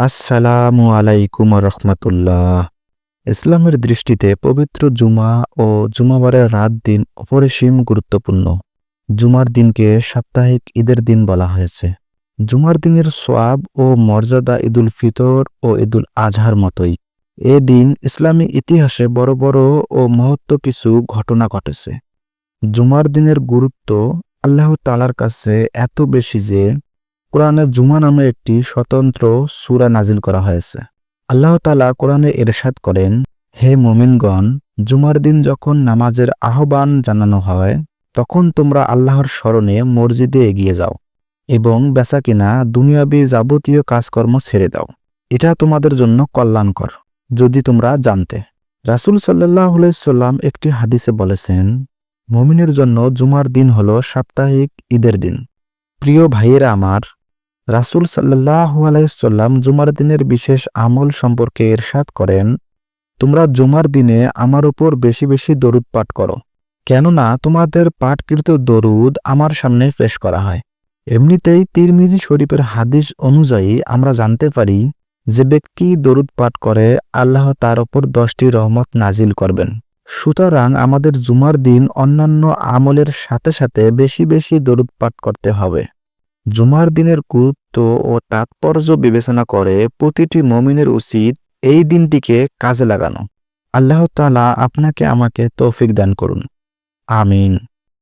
আসসালামু আলাইকুম রহমতুল্লাহ। ইসলামের দৃষ্টিতে পবিত্র জুমা ও জুমাবারের রাত দিন অপরিসীম গুরুত্বপূর্ণ। জুমার দিনকে সাপ্তাহিক ঈদের দিন বলা হয়েছে। জুমার দিনের সোয়াব ও মর্যাদা ঈদুল ফিতর ও ঈদুল আজহার মতোই। এ দিন ইসলামী ইতিহাসে বড় বড় ও মহত্ব কিছু ঘটনা ঘটেছে। জুমার দিনের গুরুত্ব আল্লাহ তালার কাছে এত বেশি যে কোরআনে জুমা নামে একটি স্বতন্ত্র সূরা নাজিল করা হয়েছে। আল্লাহ তালা কোরআনে এরশাদ করেন, হে মোমিনগণ, জুমার দিন যখন নামাজের আহ্বান জানানো হয়, তখন তোমরা আল্লাহর স্মরণে মসজিদে এগিয়ে যাও এবং বেচাকিনা দুনিয়াবি যাবতীয় কাজকর্ম ছেড়ে দাও। এটা তোমাদের জন্য কল্যাণকর, যদি তোমরা জানতে। রাসূল সাল্লাহ সাল্লাম একটি হাদিসে বলেছেন, মমিনের জন্য জুমার দিন হল সাপ্তাহিক ঈদের দিন। প্রিয় ভাইয়েরা আমার রাসূল সাল্লাহ আলাইসাল্লাম জুমার দিনের বিশেষ আমল সম্পর্কে এরশাদ করেন, তোমরা জুমার দিনে আমার উপর বেশি বেশি দরুদ পাঠ করো, কেননা তোমাদের পাঠকৃত দরুদ আমার সামনে পেশ করা হয়। এমনিতেই তিরমিজি শরীফের হাদিস অনুযায়ী আমরা জানতে পারি যে ব্যক্তি দরুদ পাঠ করে, আল্লাহ তার ওপর দশটি রহমত নাজিল করবেন। সুতরাং আমাদের জুমার দিন অন্যান্য আমলের সাথে সাথে বেশি বেশি দরুদ পাঠ করতে হবে। জুমার দিনের গুরুত্ব ও তাৎপর্য বিবেচনা করে প্রতিটি মমিনের উচিত এই দিনটিকে কাজে লাগানো। আল্লাহ তালা আপনাকে আমাকে তৌফিক দান করুন। আমিন।